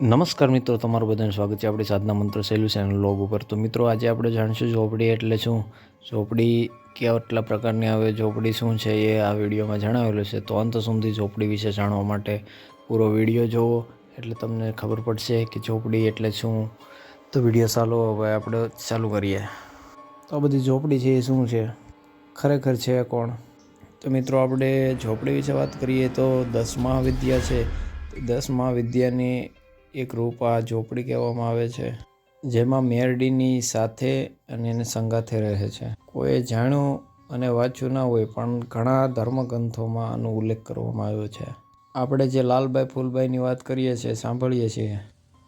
નમસ્કાર મિત્રો, તમારું બધાનું સ્વાગત છે આપણી સાધના મંત્ર સોલ્યુશન લોગ ઉપર. તો મિત્રો, આજે આપણે જાણીશું ઝોપડી એટલે શું? ઝોપડી કેટલા પ્રકારની આવે, ઝોપડી શું છે એ આ વિડીયોમાં જણાવેલું છે. તો અંત સુધી ઝોપડી વિશે જાણવા માટે પૂરો વીડિયો જુઓ એટલે તમને ખબર પડશે કે ઝોપડી એટલે શું? તો વીડિયો ચાલો, હવે આપણે ચાલુ કરીએ. તો આ બધી ઝોપડી છે એ શું છે? ખરેખર છે કોણ? તો મિત્રો, આપણે ઝોપડી વિશે વાત કરીએ તો દસ મહાવિદ્યા છે. દસ મહાવિદ્યાની એક રૂપ આ ઝોપડી કહેવામાં આવે છે, જેમાં મેરડીની સાથે અને એને સંગાથે રહે છે. કોઈએ જાણ્યું અને વાંચ્યું ના હોય, પણ ઘણા ધર્મગ્રંથોમાં આનો ઉલ્લેખ કરવામાં આવ્યો છે. આપણે જે લાલબાઈ ફૂલબાઈની વાત કરીએ છીએ, સાંભળીએ છીએ.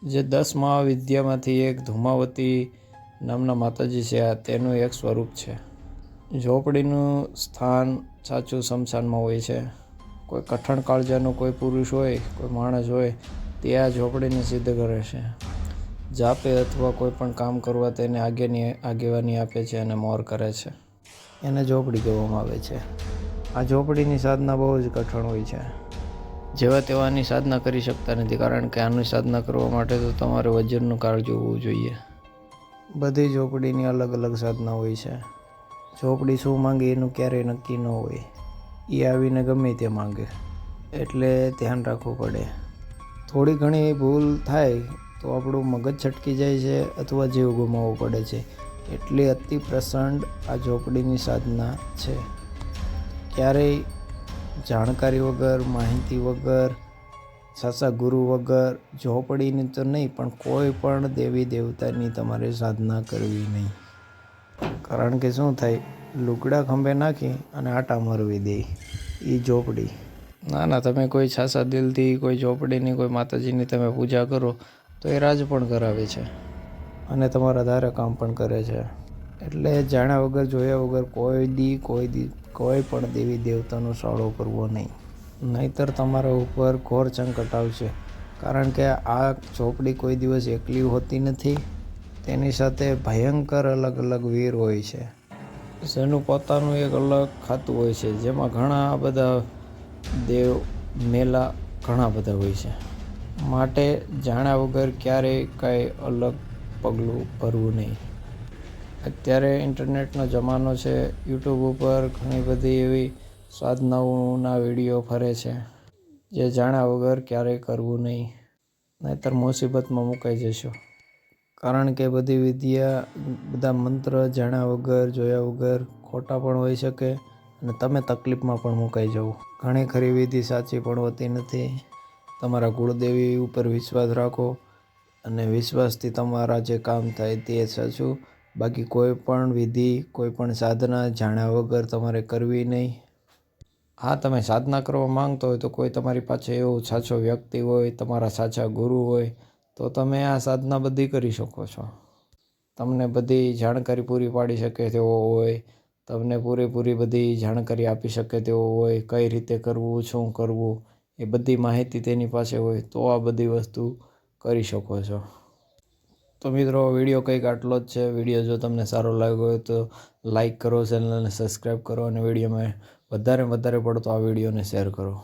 જે દસ મહાવિદ્યામાંથી એક ધુમાવતી નામના માતાજી છે, આ તેનું એક સ્વરૂપ છે. ઝોપડીનું સ્થાન સાચું શમશાનમાં હોય છે. કોઈ કઠણ કાળજાનો કોઈ પુરુષ હોય, કોઈ માણસ હોય તે આ ઝોપડીને સિદ્ધ કરે છે. જાપે અથવા કોઈ પણ કામ કરવા તેને આગેની, આગેવાની આપે છે અને મોર કરે છે. એને ઝોપડી કહેવામાં આવે છે. આ ઝોપડીની સાધના બહુ જ કઠણ હોય છે. જેવા તેવાની સાધના કરી શકતા નથી, કારણ કે આની સાધના કરવા માટે તો તમારે વજનનું કાળ હોવું જોઈએ. બધી ઝોપડીની અલગ અલગ સાધના હોય છે. ઝોપડી શું માંગે એનું ક્યારેય નક્કી ન હોય. એ આવીને ગમે તે માંગે. એટલે ધ્યાન રાખવું પડે. થોડી ઘણી ભૂલ થાય તો આપણું મગજ છટકી જાય છે અથવા જીવ ગુમાવવો પડે છે. એટલી અતિ પ્રસંડ આ ઝોપડીની સાધના છે. ક્યારેય જાણકારી વગર, માહિતી વગર, સાચા ગુરુ વગર ઝોપડીની તો નહીં, પણ કોઈ પણ દેવી દેવતાની તમારે સાધના કરવી નહીં. કારણ કે શું થાય? લુગડા ખંભે નાખી અને આટા મરવી દે. એ ઝોપડી ના ના, તમે કોઈ છાસા દિલથી, કોઈ ઝોપડીની, કોઈ માતાજીની તમે પૂજા કરો, તો એ રાજ પણ કરાવે છે. અને તમારા ધારે કામ પણ કરે છે. એટલે જાણ્યા વગર, જોયા વગર કોઈ દી કોઈ દી, કોઈ પણ દેવી દેવતાનો સાળો કરવો નહીં. નહીતર તમારા ઉપર ઘોર સંકટ આવશે. કારણ કે આ ઝોપડી કોઈ દિવસ એકલી હોતી નથી. તેની સાથે ભયંકર અલગ અલગ વીર હોય છે. જેનું પોતાનું એક અલગ ખાતું હોય છે. જેમાં ઘણા બધા દેવ મેલા ઘણા બધા હોય છે. માટે જાણ્યા વગર ક્યારેય કાંઈ અલગ પગલું ભરવું નહીં. અત્યારે ઇન્ટરનેટનો જમાનો છે, યુટ્યુબ ઉપર ઘણી બધી એવી સાધનાઓના વીડિયો ફરે છે, જે જાણ્યા વગર ક્યારેય કરવું નહીં. નહીંતર મુસીબતમાં મુકાઈ જશો. કારણ કે બધી વિદ્યા, બધા મંત્ર જાણ્યા વગર, જોયા વગર ખોટા પણ હોઈ શકે અને તમે તકલીફમાં પણ મુકાઈ જવું ઘણી ખરી વિધિ સાચી પણ હોતી નથી. તમારા કુળદેવી ઉપર વિશ્વાસ રાખો અને વિશ્વાસથી તમારા જે કામ થાય તે સાચું. બાકી કોઈ પણ વિધિ, કોઈ પણ સાધના જાણ્યા વગર તમારે કરવી નહીં. હા, તમે સાધના કરવા માંગતો હોય તો કોઈ તમારી પાસે એવો સાચો વ્યક્તિ હોય, તમારા સાચા ગુરુ હોય, તો તમે આ સાધના બધી કરી શકો છો. તમને બધી જાણકારી પૂરી પાડી શકે તેવો હોય તમને પૂરેપૂરી બધી જાણકારી આપી શકે તેવો હોય, કઈ રીતે કરવું, શું કરવું, એ બધી માહિતી તેની પાસે હોય તો આ બધી વસ્તુ કરી શકો છો. તો મિત્રો, વીડિયો કંઈક આટલો જ છે. વીડિયો જો તમને સારો લાગ્યો હોય તો લાઈક કરો, ચેનલને સબસ્ક્રાઈબ કરો અને વિડીયોમાં વધારે વધારે પડતો આ વિડીયોને શેર કરો.